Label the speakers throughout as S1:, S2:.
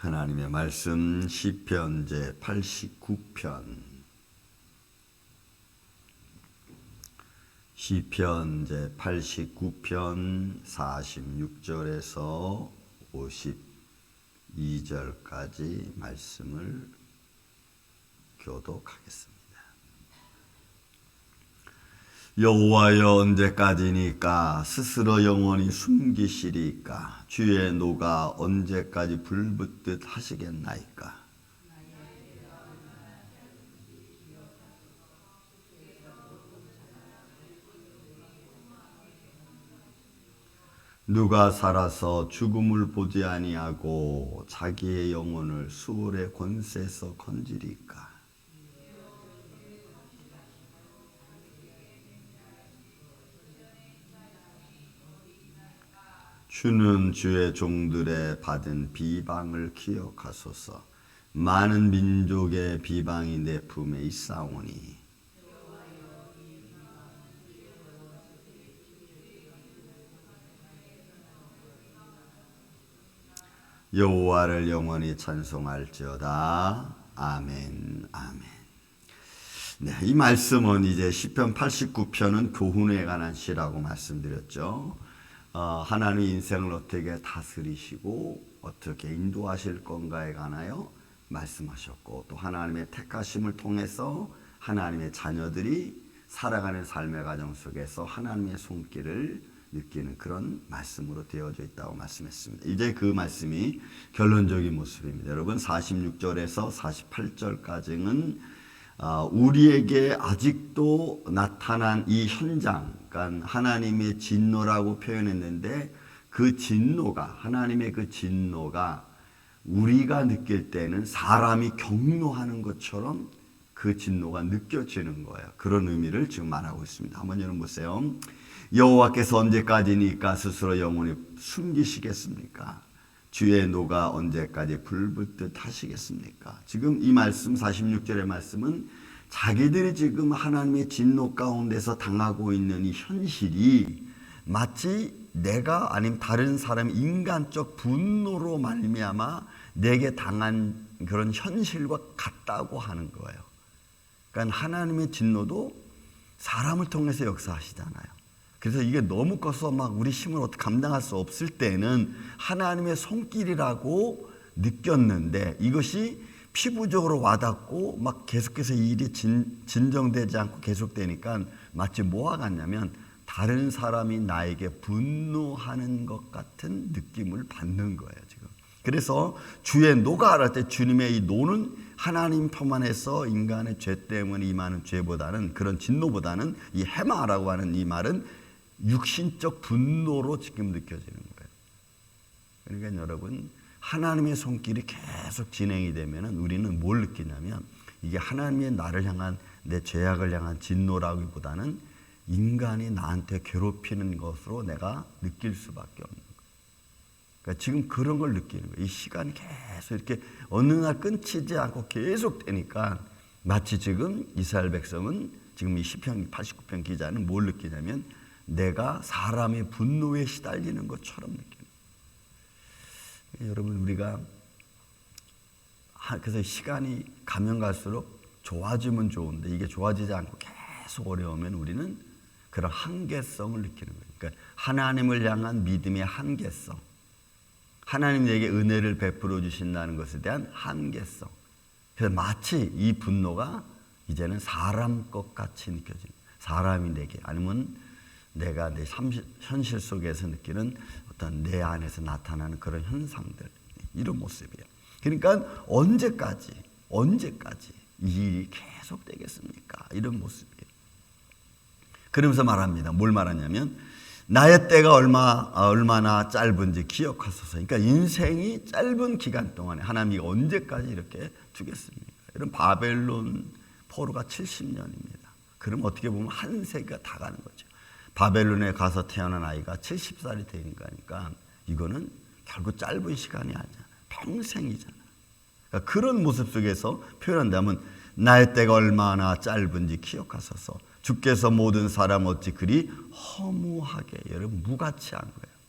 S1: 하나님의 말씀 시편 제 89편 시편 제 89편 46절에서 52절까지 말씀을 교독하겠습니다. 여호와여 언제까지니까? 스스로 영원히 숨기시리까? 주의 노가 언제까지 불붙듯 하시겠나이까? 누가 살아서 죽음을 보지 아니하고 자기의 영혼을 수월의 권세에서 건지리까 주는 주의 종들의 받은 비방을 기억하소서. 많은 민족의 비방이 내 품에 있사오니. 여호와를 영원히 찬송할지어다. 아멘 아멘. 네, 이 말씀은 이제 시편 89편은 교훈에 관한 시라고 말씀드렸죠. 어, 하나님 인생을 어떻게 다스리시고 어떻게 인도하실 건가에 관하여 말씀하셨고 또 하나님의 택하심을 통해서 하나님의 자녀들이 살아가는 삶의 과정 속에서 하나님의 손길을 느끼는 그런 말씀으로 되어져 있다고 말씀했습니다. 이제 그 말씀이 결론적인 모습입니다. 여러분 46절에서 48절까지는 어, 우리에게 아직도 나타난 이 현장, 그러니까 하나님의 진노라고 표현했는데 그 진노가 하나님의 그 진노가 우리가 느낄 때는 사람이 경노하는 것처럼 그 진노가 느껴지는 거예요. 그런 의미를 지금 말하고 있습니다. 한번 여러분 보세요. 여호와께서 언제까지니까 스스로 영원히 숨기시겠습니까? 주의 노가 언제까지 불붙듯 하시겠습니까? 지금 이 말씀 46절의 말씀은 자기들이 지금 하나님의 진노 가운데서 당하고 있는 이 현실이 마치 내가 아니면 다른 사람 인간적 분노로 말미암아 내게 당한 그런 현실과 같다고 하는 거예요. 그러니까 하나님의 진노도 사람을 통해서 역사하시잖아요. 그래서 이게 너무 커서 막 우리 힘을 어떻게 감당할 수 없을 때는 하나님의 손길이라고 느꼈는데 이것이 피부적으로 와닿고 막 계속해서 일이 진, 진정되지 않고 계속되니까 마치 뭐와 같냐면 다른 사람이 나에게 분노하는 것 같은 느낌을 받는 거예요, 지금. 그래서 주의 노가 알을 때 주님의 이 노는 하나님 편만에서 인간의 죄 때문에 임하는 죄보다는 그런 진노보다는 이 해마라고 하는 이 말은 육신적 분노로 지금 느껴지는 거예요. 그러니까 여러분 하나님의 손길이 계속 진행이 되면 우리는 뭘 느끼냐면 이게 하나님의 나를 향한 내 죄악을 향한 진노라기보다는 인간이 나한테 괴롭히는 것으로 내가 느낄 수밖에 없는 거예요. 그러니까 지금 그런 걸 느끼는 거예요. 이 시간이 계속 이렇게 어느 날 끊치지 않고 계속 되니까 마치 지금 이스라엘 백성은 지금 이 시편 89편 기자는 뭘 느끼냐면 내가 사람의 분노에 시달리는 것처럼 거예요. 여러분 우리가 그래서 시간이 가면 갈수록 좋아지면 좋은데 이게 좋아지지 않고 계속 어려우면 우리는 그런 한계성을 느끼는 거예요. 그러니까 하나님을 향한 믿음의 한계성, 하나님 에게 은혜를 베풀어 주신다는 것에 대한 한계성. 그래서 마치 이 분노가 이제는 사람 것 같이 느껴지는 사람이 내게 아니면 내가 내 현실 속에서 느끼는 어떤 내 안에서 나타나는 그런 현상들 이런 모습이에요. 그러니까 언제까지 언제까지 이 일이 계속 되겠습니까? 이런 모습이에요. 그러면서 말합니다. 뭘 말하냐면 나의 때가 얼마 얼마나 짧은지 기억하소서. 그러니까 인생이 짧은 기간 동안에 하나님이 언제까지 이렇게 두겠습니까? 이런 바벨론 포로가 70년입니다. 그럼 어떻게 보면 한 세기가 다 가는 거죠. 바벨론에 가서 태어난 아이가 70살이 되니까 이거는 결국 짧은 시간이 아니잖아. 평생이잖아. 그러니까 그런 모습 속에서 표현한다면 나의 때가 얼마나 짧은지 기억하소서. 주께서 모든 사람 어찌 그리 허무하게 여러분 무가치한 거예요.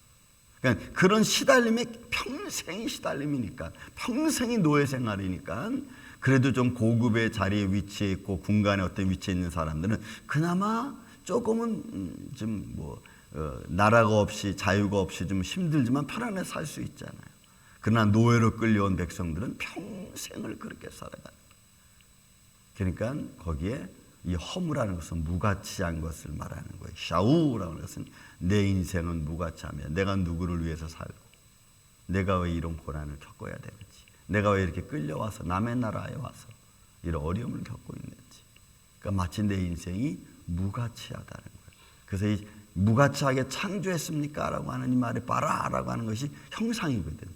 S1: 그러니까 그런 시달림에 평생이 시달림이니까 평생이 노예 생활이니까 그래도 좀 고급의 자리에 위치해 있고 군간에 어떤 위치에 있는 사람들은 그나마 조금은 음, 좀뭐 어, 나라가 없이 자유가 없이 좀 힘들지만 편안해 살 수 있잖아요. 그러나 노예로 끌려온 백성들은 평생을 그렇게 살아가는 거예요. 그러니까 거기에 이 허무라는 것은 무가치한 것을 말하는 거예요. 샤우라는 것은 내 인생은 무가치하며 내가 누구를 위해서 살고 내가 왜 이런 고난을 겪어야 되는지 내가 왜 이렇게 끌려와서 남의 나라에 와서 이런 어려움을 겪고 있는지 그러니까 마치 내 인생이 무가치하다는 거예요. 그래서 이 무가치하게 창조했습니까? 라고 하는 이 말에 빠라라고 하는 것이 형상이거든.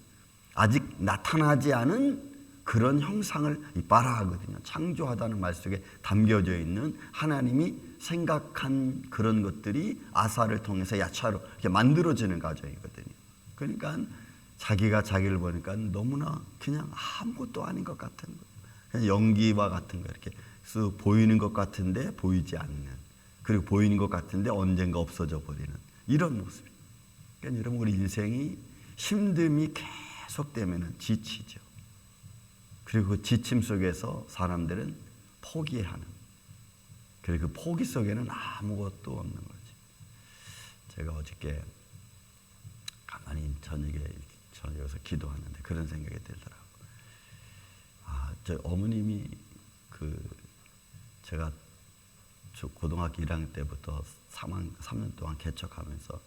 S1: 아직 나타나지 않은 그런 형상을 이 빠라하거든요. 창조하다는 말 속에 담겨져 있는 하나님이 생각한 그런 것들이 아사를 통해서 야차로 이렇게 만들어지는 과정이거든요. 그러니까 자기가 자기를 보니까 너무나 그냥 아무것도 아닌 것 같은 거예요. 연기와 같은 거 이렇게 쓱 보이는 것 같은데 보이지 않는 그리고 보이는 것 같은데 언젠가 없어져 버리는 이런 모습. 그러니까 여러분 우리 인생이 힘듦이 계속되면 지치죠. 그리고 그 지침 속에서 사람들은 포기하는. 그리고 그 포기 속에는 아무것도 없는 거지. 제가 어저께 가만히 저녁에 저녁에서 기도하는데 그런 생각이 들더라고. 아, 저 어머님이 그 제가 저 고등학교 1학년 때부터 3년, 3년 동안 개척하면서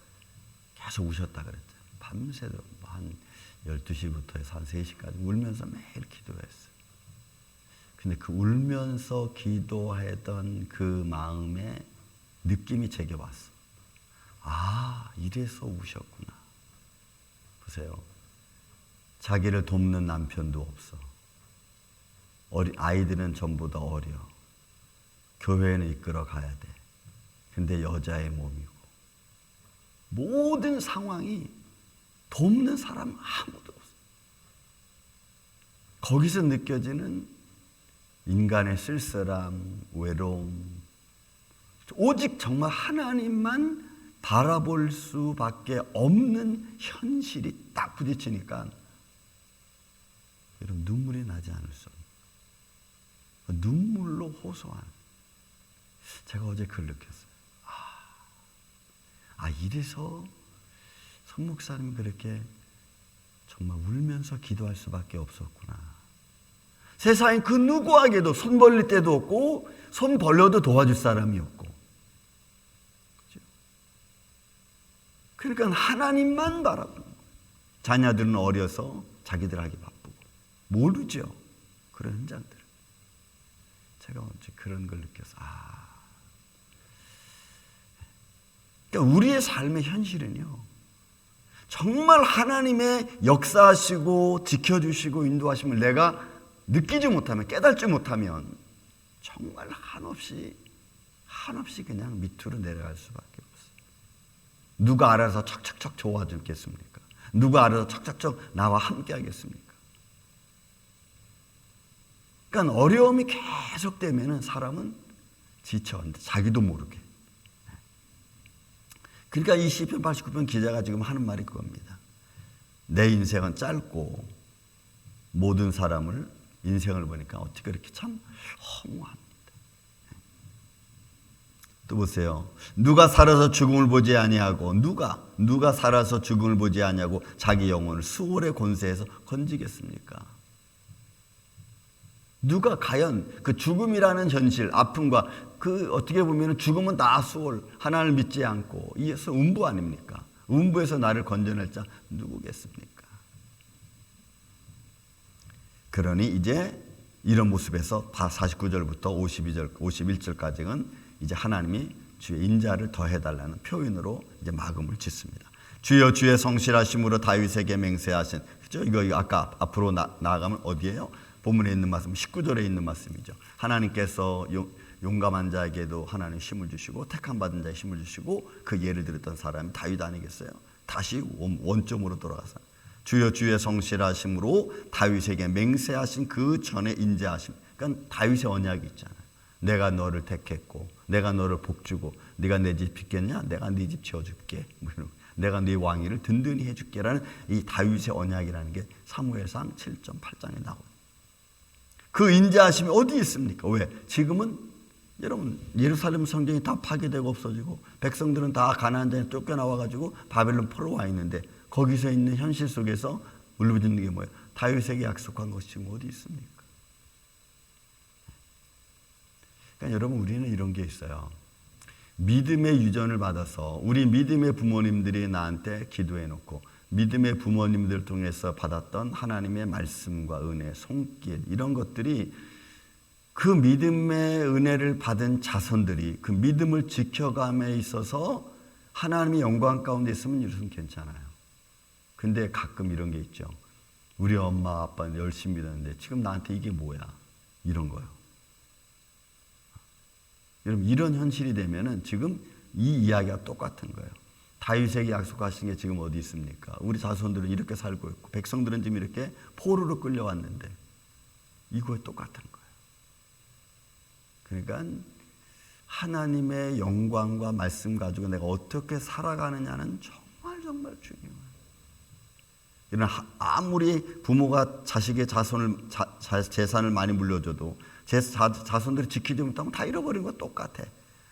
S1: 계속 우셨다 그랬죠. 밤새도 한 12시부터 해서 한 3시까지 울면서 매일 기도했어요. 근데 그 울면서 기도했던 그 마음에 느낌이 제게 왔어. 아, 이래서 우셨구나. 보세요. 자기를 돕는 남편도 없어. 어리, 아이들은 전부 다 어려. 교회는 이끌어 가야 돼. 근데 여자의 몸이고. 모든 상황이 돕는 사람 아무도 없어. 거기서 느껴지는 인간의 쓸쓸함, 외로움, 오직 정말 하나님만 바라볼 수밖에 없는 현실이 딱 부딪히니까 여러분 눈물이 나지 않을 수 없는 눈물로 호소한 제가 어제 그걸 느꼈어요. 아, 아 이래서 선 목사님 그렇게 정말 울면서 기도할 수밖에 없었구나. 세상에 그 누구에게도 손 벌릴 때도 없고 손 벌려도 도와줄 사람이 없고. 그죠? 그러니까 하나님만 바라보는 거예요. 자녀들은 어려서 자기들 하기 바쁘고 모르죠. 그런 현장들. 제가 어제 그런 걸 느껴서 아. 그러니까 우리의 삶의 현실은요. 정말 하나님의 역사하시고 지켜주시고 인도하심을 내가 느끼지 못하면 깨닫지 못하면 정말 한없이 한없이 그냥 밑으로 내려갈 수밖에 없어요. 누가 알아서 척척척 도와주겠습니까? 누가 알아서 척척척 나와 함께 하겠습니까? 그러니까 어려움이 계속되면 사람은 지쳐. 자기도 모르게. 그러니까 이 시편 89편 기자가 지금 하는 말이 그겁니다. 내 인생은 짧고 모든 사람을 인생을 보니까 어떻게 그렇게 참 허무합니다. 또 보세요. 누가 살아서 죽음을 보지 아니하고 누가 누가 살아서 죽음을 보지 아니하고 자기 영혼을 수월의 권세에서 건지겠습니까? 누가 과연 그 죽음이라는 현실, 아픔과 그 어떻게 보면 죽음은 다 수월, 하나님을 믿지 않고 이에서 음부 아닙니까? 음부에서 나를 건져낼 자 누구겠습니까? 그러니 이제 이런 모습에서 49절부터 52절, 51절까지는 이제 하나님이 주의 인자를 더해달라는 표현으로 이제 마금을 짓습니다. 주여 주의 성실하심으로 다윗에게 맹세하신 그죠? 이거 아까 앞으로 나, 나아가면 어디에요? 본문에 있는 말씀 19절에 있는 말씀이죠. 하나님께서 용, 용감한 자에게도 하나님 힘을 주시고 택함 받은 자에 힘을 주시고 그 예를 들었던 사람이 다윗 아니겠어요? 다시 원점으로 돌아가서 주여 주의 성실하심으로 다윗에게 맹세하신 그 전에 인자하심. 그러니까 다윗의 언약이 있잖아요. 내가 너를 택했고 내가 너를 복주고 네가 내 집 짓겠냐? 내가 네 집 지어줄게. 뭐 내가 네 왕위를 든든히 해줄게라는 이 다윗의 언약이라는 게 사무엘상 7.8장에 나오고 그 인자하심이 어디 있습니까? 왜? 지금은 여러분 예루살렘 성전이 다 파괴되고 없어지고 백성들은 다 가나안 땅에 쫓겨나와 가지고 바벨론 포로 와 있는데 거기서 있는 현실 속에서 울부짖는 게 뭐예요? 다윗에게 약속한 것이 지금 어디 있습니까? 그러니까 여러분 우리는 이런 게 있어요. 믿음의 유전을 받아서 우리 믿음의 부모님들이 나한테 기도해 놓고 믿음의 부모님들 통해서 받았던 하나님의 말씀과 은혜, 손길 이런 것들이 그 믿음의 은혜를 받은 자손들이 그 믿음을 지켜감에 있어서 하나님의 영광 가운데 있으면 이것은 괜찮아요. 근데 가끔 이런 게 있죠. 우리 엄마 아빠는 열심히 믿었는데 지금 나한테 이게 뭐야? 이런 거요. 여러분 이런 현실이 되면은 지금 이 이야기가 똑같은 거예요. 다윗에게 약속하신 게 지금 어디 있습니까? 우리 자손들은 이렇게 살고 있고 백성들은 지금 이렇게 포로로 끌려왔는데 이거에 똑같은 거예요. 그러니까 하나님의 영광과 말씀 가지고 내가 어떻게 살아가느냐는 정말 정말 중요해요. 이런 아무리 부모가 자식의 자손을 자, 자, 재산을 많이 물려줘도 제 자, 자손들이 지키지 못하면 다 잃어버린 거 똑같아.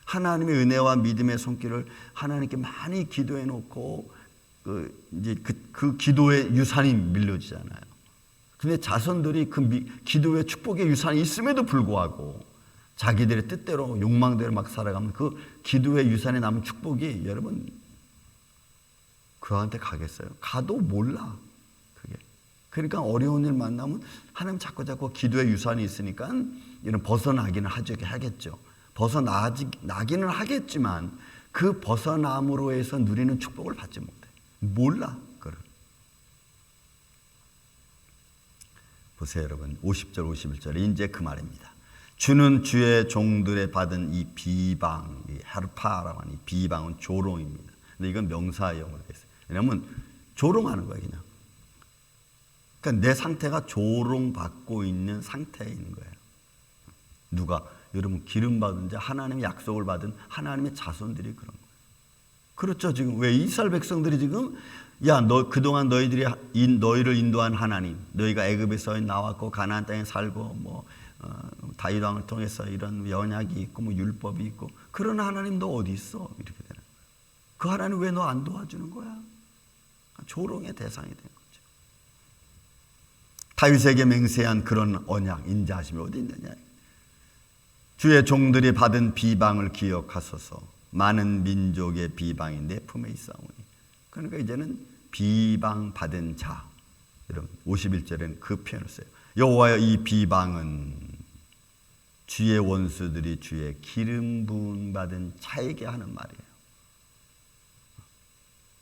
S1: 하나님의 은혜와 믿음의 손길을 하나님께 많이 기도해 놓고 그 이제 그, 그 기도의 유산이 밀려지잖아요. 근데 자손들이 그 미, 기도의 축복의 유산이 있음에도 불구하고 자기들의 뜻대로 욕망대로 막 살아가면 그 기도의 유산에 남은 축복이 여러분 그한테 가겠어요? 가도 몰라. 그게. 그러니까 어려운 일 만나면 하나님 자꾸 자꾸 기도의 유산이 있으니까 이런 벗어나기는 하겠죠. 벗어나기는 하겠지만 그 벗어남으로 해서 누리는 축복을 받지 못해. 몰라. 보세요, 여러분. 50절, 51절에 이제 그 말입니다. 주는 주의 종들의 받은 이 비방, 이 헤르파라고 하는 이 비방은 조롱입니다. 근데 이건 명사형으로 돼 있어요. 왜냐면 조롱하는 거예요, 그냥. 그러니까 내 상태가 조롱받고 있는 상태에 있는 거예요. 누가? 여러분 기름 받은 자, 하나님의 약속을 받은 하나님의 자손들이 그런 거예요. 그렇죠, 지금. 왜 이스라엘 백성들이 지금 야, 너 그동안 너희들이 인, 너희를 인도한 하나님, 너희가 애굽에서 나왔고 가나안 땅에 살고 뭐 어, 다윗 왕을 통해서 이런 연약이 있고 뭐 율법이 있고 그런 하나님 너 어디 있어? 이렇게 되는. 그 하나님 왜 너 안 도와주는 거야? 조롱의 대상이 된 거죠. 다윗에게 맹세한 그런 언약, 인자하심이 어디 있느냐? 주의 종들이 받은 비방을 기억하소서. 많은 민족의 비방이 내 품에 있사오니. 그러니까 이제는 비방 받은 자. 여러분 51절에는 그 표현을 써요. 여호와여 이 비방은 주의 원수들이 주의 기름 부음 받은 자에게 하는 말이에요.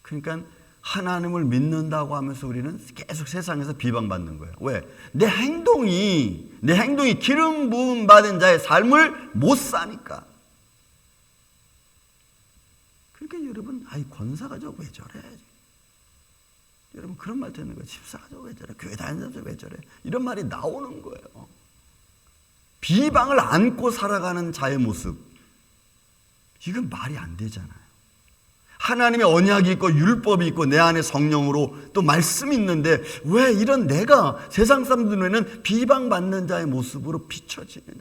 S1: 그러니까 하나님을 믿는다고 하면서 우리는 계속 세상에서 비방받는 거예요. 왜? 내 행동이 내 행동이 기름 부음 받은 자의 삶을 못 사니까. 그러니까 여러분, 아이 권사가 저 왜 저래? 여러분 그런 말 듣는 거예요. 집사가 저왜 저래? 교회 다니는 저왜 저래? 이런 말이 나오는 거예요. 비방을 안고 살아가는 자의 모습. 이건 말이 안 되잖아요. 하나님의 언약이 있고 율법이 있고 내 안에 성령으로 또 말씀이 있는데 왜 이런 내가 세상 사람들 눈에는 비방받는 자의 모습으로 비춰지느냐.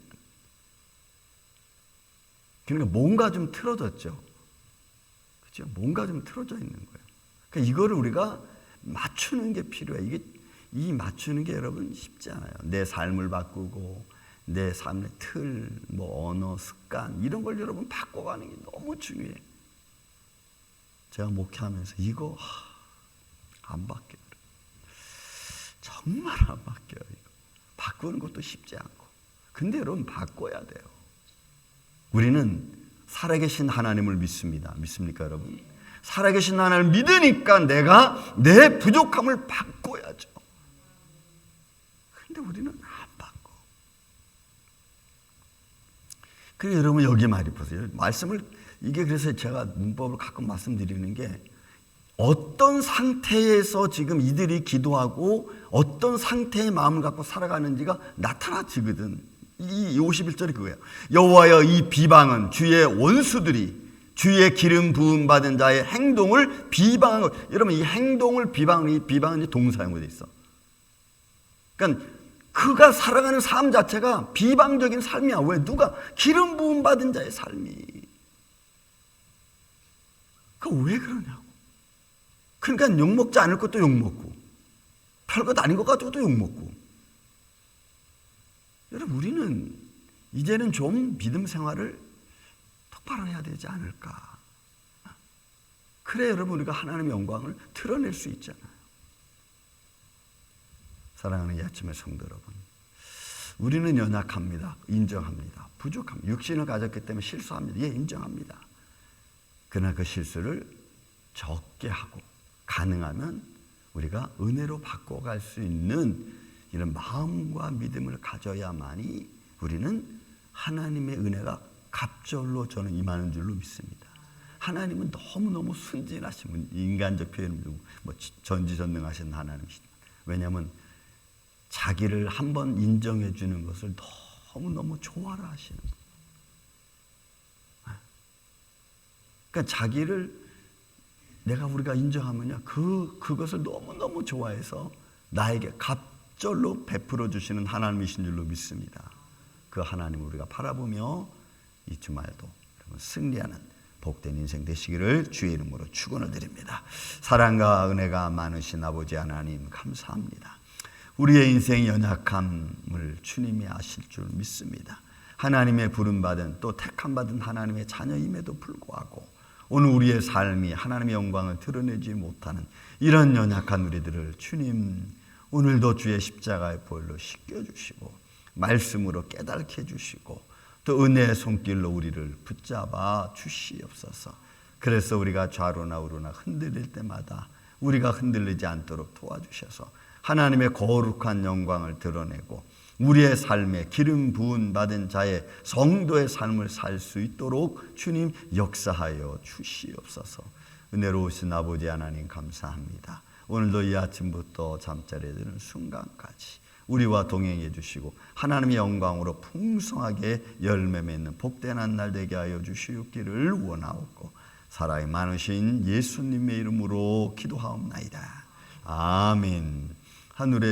S1: 그러니까 뭔가 좀 틀어졌죠. 그죠? 뭔가 좀 틀어져 있는 거예요. 그러니까 이거를 우리가 맞추는 게 필요해. 이게 이 맞추는 게 여러분 쉽지 않아요. 내 삶을 바꾸고 내 삶의 틀, 뭐 언어, 습관 이런 걸 여러분 바꿔가는 게 너무 중요해. 제가 목회하면서 이거 하, 안 바뀌어요. 정말 안 바뀌어요. 이거. 바꾸는 것도 쉽지 않고. 근데 여러분 바꿔야 돼요. 우리는 살아계신 하나님을 믿습니다. 믿습니까, 여러분? 살아계신 하나님을 믿으니까 내가 내 부족함을 바꿔야죠. 근데 우리는 안 바꿔. 그래서 여러분 여기 말이 보세요. 말씀을 이게 그래서 제가 문법을 가끔 말씀드리는 게 어떤 상태에서 지금 이들이 기도하고 어떤 상태의 마음을 갖고 살아가는지가 나타나지거든. 이 51절이 그거예요. 여호와여 이 비방은 주의 원수들이 주의 기름 부음 받은 자의 행동을 비방한 것. 여러분 이 행동을 비방이 비방은 동사용으로 돼 있어. 그러니까 그가 살아가는 삶 자체가 비방적인 삶이야. 왜 누가 기름 부음 받은 자의 삶이 그 왜 그러냐고. 그러니까 욕 먹지 않을 것도 욕 먹고 별것 아닌 것 가지고도 욕 먹고. 여러분 우리는 이제는 좀 믿음 생활을 똑바로 해야 되지 않을까. 그래 여러분 우리가 하나님의 영광을 드러낼 수 있잖아요. 사랑하는 이 아침의 성도 여러분. 우리는 연약합니다. 인정합니다. 부족합니다. 육신을 가졌기 때문에 실수합니다. 예, 인정합니다. 그러나 그 실수를 적게 하고 가능하면 우리가 은혜로 바꿔갈 수 있는 이런 마음과 믿음을 가져야만이 우리는 하나님의 은혜가 갑절로 저는 임하는 줄로 믿습니다. 하나님은 너무너무 순진하신 분, 인간적 표현으로 뭐 전지전능하신 하나님이시지만 왜냐하면 자기를 한 번 인정해 주는 것을 너무너무 좋아라 하시는 분. 그러니까 자기를 내가 우리가 인정하면요 그 그것을 너무 너무 좋아해서 나에게 갑절로 베풀어 주시는 하나님이신 줄로 믿습니다. 그 하나님을 우리가 바라보며 이 주말도 승리하는 복된 인생 되시기를 주의 이름으로 축원을 드립니다. 사랑과 은혜가 많으신 아버지 하나님 감사합니다. 우리의 인생 연약함을 주님이 아실 줄 믿습니다. 하나님의 부름 받은 또 택함 받은 하나님의 자녀임에도 불구하고 오늘 우리의 삶이 하나님의 영광을 드러내지 못하는 이런 연약한 우리들을 주님 오늘도 주의 십자가의 보혈로 씻겨 주시고 말씀으로 깨닫게 해 주시고 또 은혜의 손길로 우리를 붙잡아 주시옵소서. 그래서 우리가 좌로나 우로나 흔들릴 때마다 우리가 흔들리지 않도록 도와주셔서 하나님의 거룩한 영광을 드러내고 우리의 삶에 기름 부은 받은 자의 성도의 삶을 살 수 있도록 주님 역사하여 주시옵소서. 은혜로우신 아버지 하나님 감사합니다. 오늘도 이 아침부터 잠자리에 드는 순간까지 우리와 동행해 주시고 하나님의 영광으로 풍성하게 열매 맺는 복된 한날 되게 하여 주시옵기를 원하옵고 사랑이 많으신 예수님의 이름으로 기도하옵나이다. 아멘. 하늘의